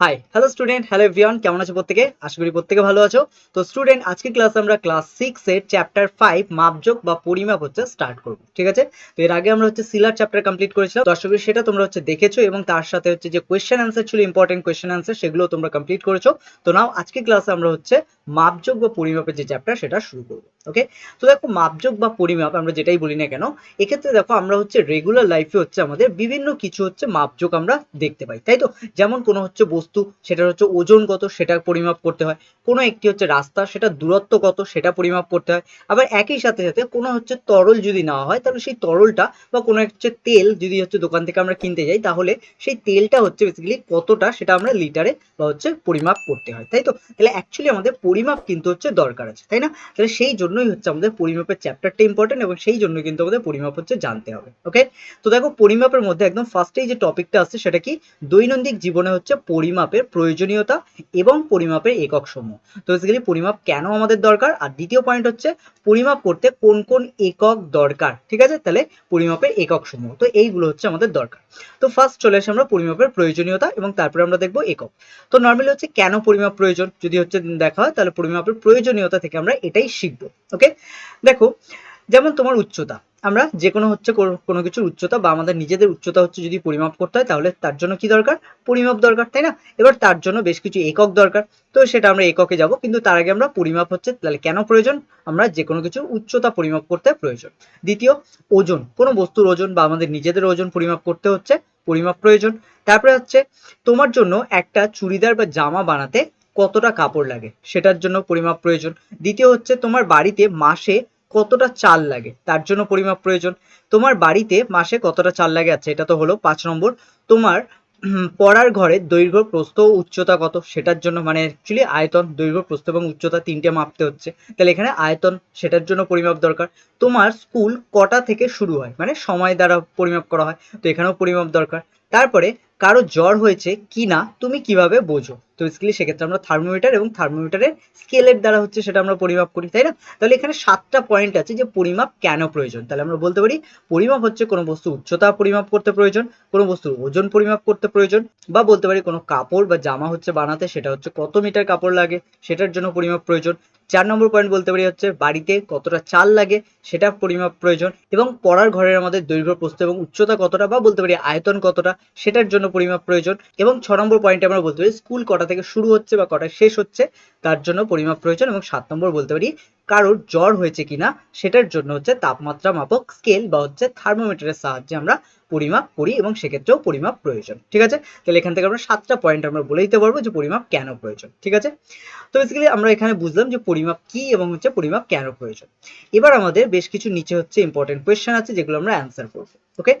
Hi hello student hello everyone কেমন আছো প্রত্যেকে? আশা করি প্রত্যেকে ভালো আছো। তো স্টুডেন্ট আজকে ক্লাস আমরা ক্লাস সিক্স এর চ্যাপ্টার ফাইভ মাপযোগ বা পরিমাপ হচ্ছে স্টার্ট করব, ঠিক আছে? তো এর আগে আমরা হচ্ছে সিলার চ্যাপ্টার কমপ্লিট করেছিলাম। করি সেটা তোমরা হচ্ছে দেখেছ এবং তার সাথে হচ্ছে যে কোয়েশ্চেন অ্যান্সার ছিল ইম্পর্টেন্ট কোয়েশ্চেন অ্যান্সার সেগুলো তোমরা কমপ্লিট করেছ। তো নাও আজকে ক্লাসে আমরা হচ্ছে মাপযোগ বা পরিমাপের যে চ্যাপ্টার সেটা শুরু করব ওকে তো দেখো, মাপযোগ বা পরিমাপ, আমরা যেটাই বলি না কেন, এক্ষেত্রে দেখো, আমরা হচ্ছে রেগুলার লাইফে হচ্ছে আমাদের বিভিন্ন কিছু হচ্ছে মাপযোগ আমরা দেখতে পাই, তাই তো? যেমন কোনো হচ্ছে বস্তু সেটার হচ্ছে ওজন কত সেটা পরিমাপ করতে হয়। কোনো একটি হচ্ছে রাস্তা, সেটা দূরত্ব কত, সেটা পরিমাপ করতে হয়। আবার একই সাথে সাথে কোনো হচ্ছে তরল যদি নেওয়া হয়, তাহলে সেই তরলটা বা কোনো হচ্ছে তেল যদি হচ্ছে দোকান থেকে আমরা কিনতে যাই, তাহলে সেই তেলটা হচ্ছে বেসিক্যালি কতটা, সেটা আমরা লিটারে বা হচ্ছে পরিমাপ করতে হয়, তাই তো? তাহলে অ্যাকচুয়ালি আমাদের পরিমাপ কিন্তু হচ্ছে দরকার আছে, তাই না? তাহলে সেই জন্যই হচ্ছে আমাদের পরিমাপের চ্যাপ্টারটা ইম্পর্টেন্ট এবং সেই জন্য কিন্তু আমাদের পরিমাপ হচ্ছে জানতে হবে ওকে তো দেখো পরিমাপের মধ্যে একদম ফার্স্টেই যে টপিকটা আছে, সেটা কি? দৈনন্দিন জীবনে হচ্ছে পরিমাপের প্রয়োজনীয়তা এবং পরিমাপের একক সমূহ। তো বেসিক্যালি পরিমাপ কেন আমাদের দরকার? আর দ্বিতীয় পয়েন্ট হচ্ছে পরিমাপ করতে কোন কোন একক দরকার? ঠিক আছে? তাহলে পরিমাপের একক সমূহ। তো এইগুলো হচ্ছে আমাদের দরকার। তো ফার্স্ট চলে আসে আমরা পরিমাপের প্রয়োজনীয়তা এবং তারপরে আমরা দেখব একক। তো নর্মালি হচ্ছে কেন পরিমাপ প্রয়োজন? যদি হচ্ছে দেখা হয়, তাহলে পরিমাপের প্রয়োজনীয়তা থেকে আমরা এটাই শিখব। ওকে দেখো, যেমন তোমার উচ্চতা। আমরা যে কোনো হচ্ছে কোনো- কিছুর উচ্চতা বা আমাদের নিজেদের উচ্চতা হচ্ছে যদি পরিমাপ করতে হয়, তাহলে তার জন্য কি দরকার? পরিমাপ দরকার, তাই না? এবার তার জন্য বেশ কিছু একক দরকার। তো সেটা আমরা এককে যাব, কিন্তু তার আগে আমরা পরিমাপ হচ্ছে, তাহলে কেন প্রয়োজন? আমরা যে কোনো কিছুর উচ্চতা পরিমাপ করতে প্রয়োজন। দ্বিতীয়, ওজন। কোনো বস্তুর ওজন বা আমাদের নিজেদের ওজন পরিমাপ করতে হচ্ছে, পরিমাপ প্রয়োজন। তারপরে হচ্ছে, তোমার জন্য একটা চুড়িদার বা জামা বানাতে কতটা কাপড় লাগে? সেটার জন্য পরিমাপ প্রয়োজন। দ্বিতীয় হচ্ছে, তোমার বাড়িতে মাসে কতটা চাল লাগে, তার জন্য পরিমাপ প্রয়োজন। তোমার বাড়িতে মাসে কতটা চাল লাগে আচ্ছা এটা তো হলো পাঁচ নম্বর। তোমার পড়ার ঘরের দৈর্ঘ্য, প্রস্থ ও উচ্চতা কত, সেটার জন্য মানে অ্যাকচুয়ালি আয়তন, দৈর্ঘ্য, প্রস্থ এবং উচ্চতা তিনটে মাপতে হচ্ছে। তাহলে এখানে আয়তন, সেটার জন্য পরিমাপ দরকার। তোমার স্কুল কটা থেকে শুরু হয়? মানে সময় দ্বারা পরিমাপ করা হয়, তো এখানেও পরিমাপ দরকার। তারপরে কারও জ্বর হয়েছে কি না, তুমি কীভাবে বোঝো? তো বেসিক্যালি সেক্ষেত্রে আমরা থার্মোমিটার এবং থার্মোমিটারের স্কেলের দ্বারা হচ্ছে সেটা আমরা পরিমাপ করি, তাই না? তাহলে এখানে সাতটা পয়েন্ট আছে যে পরিমাপ কেন প্রয়োজন? তাহলে আমরা বলতে পারি পরিমাপ হচ্ছে কোনো বস্তু উচ্চতা পরিমাপ করতে প্রয়োজন, কোনো বস্তুর ওজন পরিমাপ করতে প্রয়োজন, বা বলতে পারি কোনো কাপড় বা জামা হচ্ছে বানাতে, সেটা হচ্ছে কত মিটার কাপড় লাগে, সেটার জন্য পরিমাপ প্রয়োজন। চার নম্বর পয়েন্ট বলতে পারি হচ্ছে বাড়িতে কতটা চাল লাগে, সেটা পরিমাপ প্রয়োজন এবং পড়ার ঘরের আমাদের দৈর্ঘ্য, প্রস্থ এবং উচ্চতা কতটা বা বলতে পারি আয়তন কতটা, সেটার জন্য পরিমাপ প্রয়োজন এবং ছ নম্বর পয়েন্টে আমরা বলতে পারি স্কুল কটা থেকে শুরু হচ্ছে বা কটা শেষ হচ্ছে, তার জন্য পরিমাপ প্রয়োজন এবং সাত নম্বর বলতে পারি কারোর জ্বর হয়েছে কিনা সেটার জন্য হচ্ছে তাপমাত্রা মাপক স্কেল বা হচ্ছে থার্মোমিটারের সাহায্যে আমরা পরিমাপ করি এবং সেক্ষেত্রেও পরিমাপ প্রয়োজন, ঠিক আছে? তাহলে এখান থেকে আমরা সাতটা পয়েন্ট আমরা বলে দিতে পারব যে পরিমাপ কেন প্রয়োজন, ঠিক আছে? তো বেসিক্যালি আমরা এখানে বুঝলাম যে পরিমাপ কি এবং হচ্ছে পরিমাপ কেন প্রয়োজন। এবার আমাদের বেশ কিছু নিচে হচ্ছে ইম্পর্টেন্ট কোয়েশ্চেন আছে যেগুলো আমরা অ্যান্সার করব। ওকে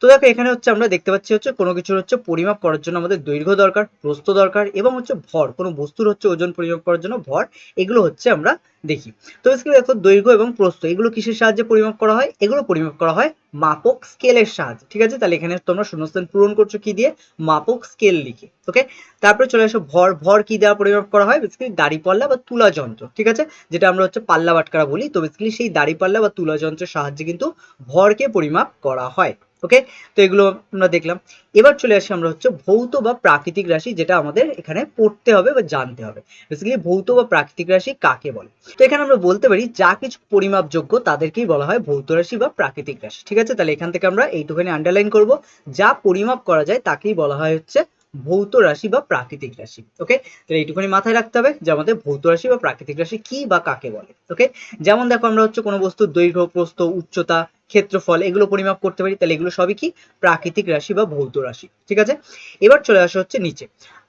তো দেখো, এখানে হচ্ছে আমরা দেখতে পাচ্ছি হচ্ছে কোনো কিছুর হচ্ছে পরিমাপ করার জন্য আমাদের দৈর্ঘ্য দরকার, প্রস্থ দরকার এবং হচ্ছে ভর। কোনো বস্তুর হচ্ছে ওজন পরিমাপ করার জন্য ভর, এগুলো হচ্ছে আমরা দেখি। তো বেসিক্যালি দেখো, দৈর্ঘ্য এবং প্রস্থ, এগুলো কিসের সাহায্যে পরিমাপ করা হয়? এগুলো পরিমাপ করা হয় মাপক স্কেলের সাহায্যে। ঠিক আছে? তাহলে এখানে তোমরা শূন্যস্থান পূরণ করছ কি দিয়ে? মাপক স্কেল লিখে। ওকে তারপরে চলে আসো ভর ভর কি দেওয়া পরিমাপ করা হয়? বেসিক্যালি দাড়ি পাল্লা বা তুলা যন্ত্র, ঠিক আছে? যেটা আমরা হচ্ছে পাল্লা বাটকারা বলি। তো বেসিক্যালি সেই দাড়ি পাল্লা বা তুলা যন্ত্রের সাহায্যে কিন্তু ভরকে পরিমাপ করা হয়। ওকে তো এগুলো আমরা দেখলাম। এবার চলে আসি আমরা হচ্ছে ভৌত বা প্রাকৃতিক রাশি, যেটা আমাদের এখানে পড়তে হবে বা জানতে হবে। বেসিক্যালি ভৌত বা প্রাকৃতিক রাশি কাকে বলে? তো এখানে আমরা বলতে পারি, যা কিছু পরিমাপযোগ্য তাদেরকেই বলা হয় ভৌত রাশি বা প্রাকৃতিক রাশি। ঠিক আছে? তাহলে এখান থেকে আমরা এইটুখানি আন্ডারলাইন করব। যা পরিমাপ করা যায় তাকেই বলা হয় হচ্ছে ভৌত রাশি বা প্রাকৃতিক রাশি ওকে তাহলে এইটুকুনি মাথায় রাখতে হবে যে আমাদের ভৌত রাশি বা প্রাকৃতিক রাশি কি বা কাকে বলে ওকে যেমন দেখো আমরা হচ্ছে কোনো বস্তুর দৈর্ঘ্য, প্রস্থ, উচ্চতা ক্ষেত্রফল এগুলো পরিমাপ করতে পারি, তাহলে এগুলো সবই কি? প্রাকৃতিক রাশি বা ভৌত রাশি, ঠিক আছে? এবার চলে আসা হচ্ছে নিচে।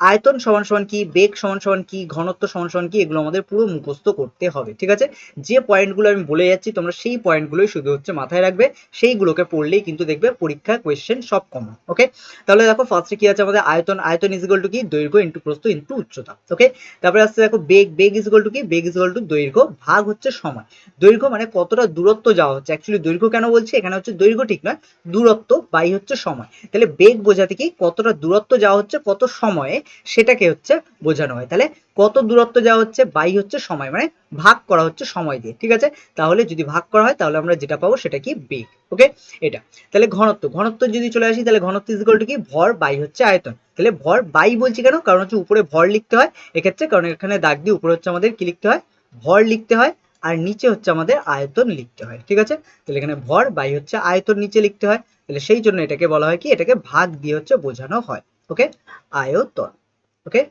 আয়তন সমান সমান কি, বেগ সমান সমান কি, ঘনত্ব সমান সমান কি, এগুলো আমাদের পুরো মুখস্থ করতে হবে, ঠিক আছে? যে পয়েন্টগুলো আমি বলে যাচ্ছি, তোমরা সেই পয়েন্টগুলোই শুধু হচ্ছে মাথায় রাখবে, সেইগুলোকে পড়লেই কিন্তু দেখবে পরীক্ষা কোয়েশ্চেন সব কমন ওকে তাহলে দেখো ফার্স্টে কি আছে আমাদের আয়তন আয়তন ইজ টু কি? দৈর্ঘ্য ইন্টু প্রস্থ ইন্টু উচ্চতা ওকে তারপরে আসছে দেখো বেগ বেগ ইজ টু কি? বেগ ইজ টু দৈর্ঘ্য, ভাগ হচ্ছে সময় দৈর্ঘ্য মানে কতটা দূরত্ব যাওয়া হচ্ছে অ্যাকচুয়ালি দৈর্ঘ্য কেন বলছি, এখানে হচ্ছে দৈর্ঘ্য ঠিক নয়, দূরত্ব বাই হচ্ছে সময়। তাহলে বেগ বোঝাতে কি কতটা দূরত্ব যাওয়া হচ্ছে, কত সময়ে সেটাকে হচ্ছে বোঝানো হয়। তাহলে কত দূরত্ব যাওয়া হচ্ছে, বাই হচ্ছে সময় মানে ভাগ করা হচ্ছে সময় দিয়ে, ঠিক আছে? তাহলে যদি ভাগ করা হয়, তাহলে আমরা যেটা পাবো সেটা কি বেগ, ওকে? এটা। তাহলে ঘনত্ব ঘনত্ব যদি চলে আসি, তাহলে ঘনত্ব ইজ টু কি? ভর বাই হচ্ছে আয়তন। তাহলে ভর বাই বলছি কেন? কারণ হচ্ছে উপরে ভর লিখতে হয়, এক্ষেত্রে কারণ এখানে দাগ দিয়ে উপরে হচ্ছে আমাদের কি লিখতে হয়? ভর লিখতে হয় আর নিচে হচ্ছে আমাদের আয়তন লিখতে হয়, ঠিক আছে? তাহলে এখানে ভর বাই হচ্ছে আয়তন নিচে লিখতে হয়, তাহলে সেই জন্য এটাকে বলা হয় কি? এটাকে ভাগ দিয়ে হচ্ছে বোঝানো হয় ওকে আয়তন ওকে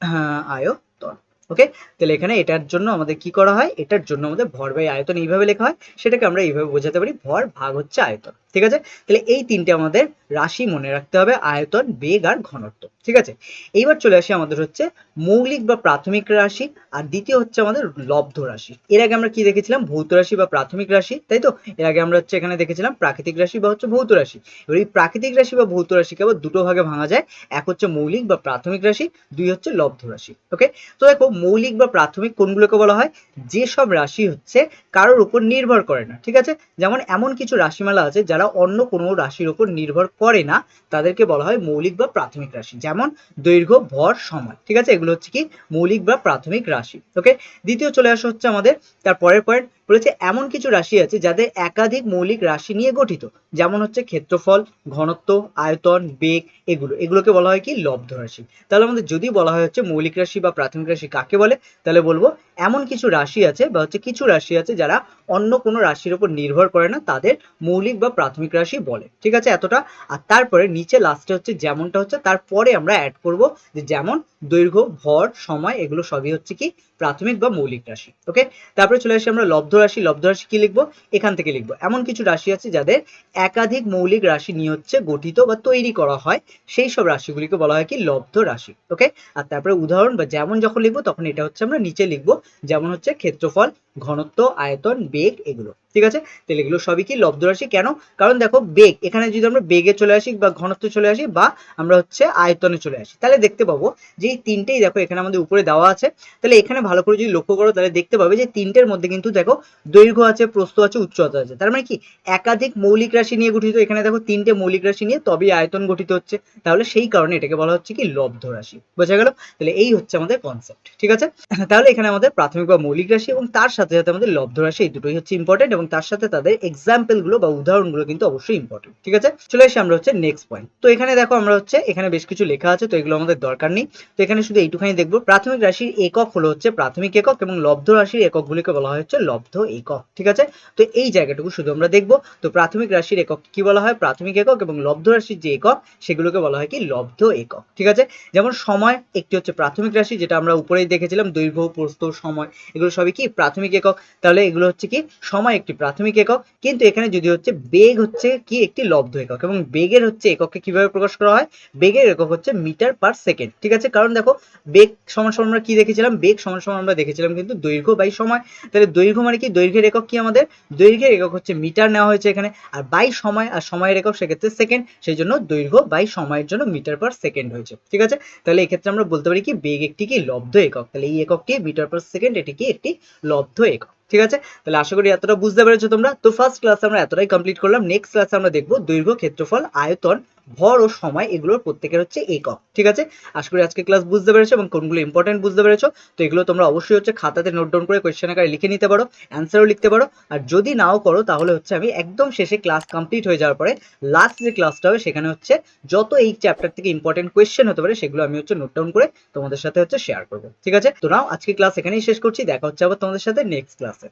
হ্যাঁ আয়তন ওকে তাহলে এখানে এটার জন্য আমাদের কি করা হয়? এটার জন্য আমাদের ভর বাই আয়তন এইভাবে লেখা হয়, সেটাকে আমরা এইভাবে বোঝাতে পারি, ভর ভাগ হচ্ছে আয়তন। ঠিক আছে? তাহলে এই তিনটে আমাদের রাশি মনে রাখতে হবে, আয়তন, বেগ আর ঘনত্ব, ঠিক আছে? এইবার চলে আসি আমাদের হচ্ছে মৌলিক বা প্রাথমিক রাশি, আর দ্বিতীয় হচ্ছে আমাদের লব্ধ রাশি। এর আগে আমরা কি দেখেছিলাম? ভৌত রাশি বা প্রাথমিক রাশি, তাই তো? এর আগে আমরা হচ্ছে এখানে দেখেছিলাম প্রাকৃতিক রাশি বা হচ্ছে ভৌত রাশি। এবার এই প্রাকৃতিক রাশি বা ভৌত রাশিকে আবার দুটো ভাগে ভাঙা যায়, এক হচ্ছে মৌলিক বা প্রাথমিক রাশি, দুই হচ্ছে লব্ধ রাশি ওকে তো দেখো, মৌলিক বা প্রাথমিক কোনগুলোকে বলা হয়? যেসব রাশি হচ্ছে কারোর উপর নির্ভর করে না, ঠিক আছে? যেমন এমন কিছু রাশিমালা আছে যারা অন্য কোনো রাশির উপর নির্ভর করে না, তাদেরকে বলা হয় মৌলিক বা প্রাথমিক রাশি। যেমন দৈর্ঘ্য, ভর সময় ঠিক আছে? এগুলো হচ্ছে কি? মৌলিক বা প্রাথমিক রাশি। ওকে? দ্বিতীয় চলে আসা হচ্ছে আমাদের, তার পরের পয়েন্ট বলেছে এমন কিছু রাশি আছে যাদের একাধিক মৌলিক রাশি নিয়ে গঠিত। যেমন হচ্ছে ক্ষেত্রফল, ঘনত্ব, আয়তন, বেগ, এগুলো। এগুলোকে বলা হয় কি? লব্ধ রাশি। তাহলে আমাদের যদি বলা হয় হচ্ছে মৌলিক রাশি বা প্রাথমিক রাশি কাকে বলে? তাহলে বলব এমন কিছু রাশি আছে বা হচ্ছে কিছু রাশি আছে যারা অন্য কোনো রাশির উপর নির্ভর করে না, তাদের মৌলিক বা প্রাথমিক রাশি বলে। ঠিক আছে? এতটা। আর তারপরে নিচে লাস্টে হচ্ছে যেমনটা হচ্ছে, তারপরে আমরা অ্যাড করব যে যেমন দৈর্ঘ্য, ভর, সময়, এগুলো সবই হচ্ছে কি প্রাথমিক বা মৌলিক রাশি। ওকে তারপরে চলে আসি আমরা লব্ধ রাশি। লব্ধ রাশি কি লিখব? এখান থেকে লিখব। এমন কিছু রাশি আছে যাদের একাধিক মৌলিক রাশি নিয়ে হচ্ছে গঠিত বা তৈরি করা হয়, সেই সব রাশিগুলিকে বলা হয় কি লব্ধ রাশি। ওকে আর তারপরে উদাহরণ বা যেমন যখন লিখব, তখন এটা হচ্ছে আমরা নিচে লিখব যেমন হচ্ছে ক্ষেত্রফল ঘনত্ব আয়তন বেগ এগুলো। ঠিক আছে? তাহলে এগুলো সবই কি লব্ধ রাশি? কেন? কারণ দেখো বেগ, এখানে যদি আমরা বেগে চলে আসি বা ঘনত্ব চলে আসি বা আমরা হচ্ছে আয়তনে চলে আসি, তাহলে দেখতে পাবো যে এই তিনটেই দেখো এখানে আমাদের উপরে দেওয়া আছে। তাহলে এখানে ভালো করে যদি লক্ষ্য করো, তাহলে দেখতে পাবে যে তিনটের মধ্যে কিন্তু দেখো দৈর্ঘ্য আছে, প্রস্থ আছে, উচ্চতা আছে। তার মানে কি? একাধিক মৌলিক রাশি নিয়ে গঠিত, এখানে দেখো তিনটে মৌলিক রাশি নিয়ে তবেই আয়তন গঠিত হচ্ছে। তাহলে সেই কারণে এটাকে বলা হচ্ছে কি লব্ধ রাশি। বোঝা গেল? তাহলে এই হচ্ছে আমাদের কনসেপ্ট ঠিক আছে? তাহলে এখানে আমাদের প্রাথমিক বা মৌলিক রাশি এবং তার সাথে সাথে আমাদের লব্ধ রাশি, এই দুটোই হচ্ছে ইম্পর্টেন্ট এবং তার সাথে তাদের এক্সাম্পলগুলো বা উদাহরণগুলো কিন্তু অবশ্যই ইম্পর্টেন্ট ঠিক আছে? চলে আসি আমরা হচ্ছে নেক্সট পয়েন্ট তো এখানে দেখো আমরা হচ্ছে, এখানে বেশ কিছু লেখা আছে, তো এগুলো আমাদের দরকার নেই। তো এখানে শুধু এইটুখানি দেখব। প্রাথমিক রাশির একক হলো হচ্ছে প্রাথমিক একক এবং লব্ধ রাশির এককগুলিকে বলা হয় হচ্ছে লব্ধ একক, ঠিক আছে? তো এই জায়গাটুকু শুধু আমরা দেখব। তো প্রাথমিক রাশির একক কি বলা হয়? প্রাথমিক একক এবং লব্ধ রাশির যে একক, সেগুলোকে বলা হয় কি? লব্ধ একক, ঠিক আছে? যেমন সময়, একটি হচ্ছে প্রাথমিক রাশি, যেটা আমরা উপরেই দেখেছিলাম, দৈর্ঘ্য, প্রস্থ, সময়, এগুলো সবই কি? প্রাথমিক একক। তাহলে এগুলো হচ্ছে কি? সময় একটি প্রাথমিক একক, কিন্তু এখানে যদি হচ্ছে বেগ হচ্ছে কি একটি লব্ধ একক এবং বেগের হচ্ছে এককে কীভাবে প্রকাশ করা হয়? বেগের একক হচ্ছে মিটার পার সেকেন্ড, ঠিক আছে? কারণ দেখো, বেগ সমান সমান আমরা কি দেখেছিলাম? বেগ সমান সমান আমরা দেখেছিলাম কিন্তু দৈর্ঘ্য বাই সময়। তাহলে দৈর্ঘ্য মানে কি? দৈর্ঘ্যের একক কি আমাদের? দৈর্ঘ্যের একক হচ্ছে মিটার নেওয়া হয়েছে এখানে। আর বাই সময়, আর সময়ের একক সেক্ষেত্রে সেকেন্ড সেই জন্য দৈর্ঘ্য বাই সময়ের জন্য মিটার পার সেকেন্ড হয়েছে, ঠিক আছে? তাহলে এক্ষেত্রে আমরা বলতে পারি কি? বেগ একটি কি? লব্ধ একক। তাহলে এই এককটি মিটার পার সেকেন্ড, এটি কি? একটি লব্ধ একক। ঠিক আছে? তাহলে আশা করি এতটা বুঝতে পেরেছ তোমরা। তো ফার্স্ট ক্লাস আমরা এতটাই কমপ্লিট করলাম। নেক্সট ক্লাসে আমরা দেখব দৈর্ঘ্য ক্ষেত্রফল আয়তন ভর ও সময় এগুলোর প্রত্যেকের হচ্ছে একক, ঠিক আছে? আশা করি আজকে ক্লাস বুঝতে পেরেছ এবং কোনগুলো ইম্পর্টেন্ট বুঝতে পেরেছ। তো এগুলো তোমরা অবশ্যই হচ্ছে খাতাতে নোট ডাউন করে কোয়েশ্চেন আকারে লিখে নিতে পারো অ্যান্সারও লিখতে পারো। আর যদি নাও করো, তাহলে হচ্ছে আমি একদম শেষে ক্লাস কমপ্লিট হয়ে যাওয়ার পরে লাস্ট যে ক্লাসটা হবে, সেখানে হচ্ছে যত এই চ্যাপ্টার থেকে ইম্পর্টেন্ট কোয়েশ্চেন হতে পারে, সেগুলো আমি হচ্ছে নোট ডাউন করে তোমাদের সাথে হচ্ছে শেয়ার করব, ঠিক আছে? তো নাও, আজকে ক্লাস এখানেই শেষ করছি, দেখা হচ্ছে আবার তোমাদের সাথে নেক্সট ক্লাসে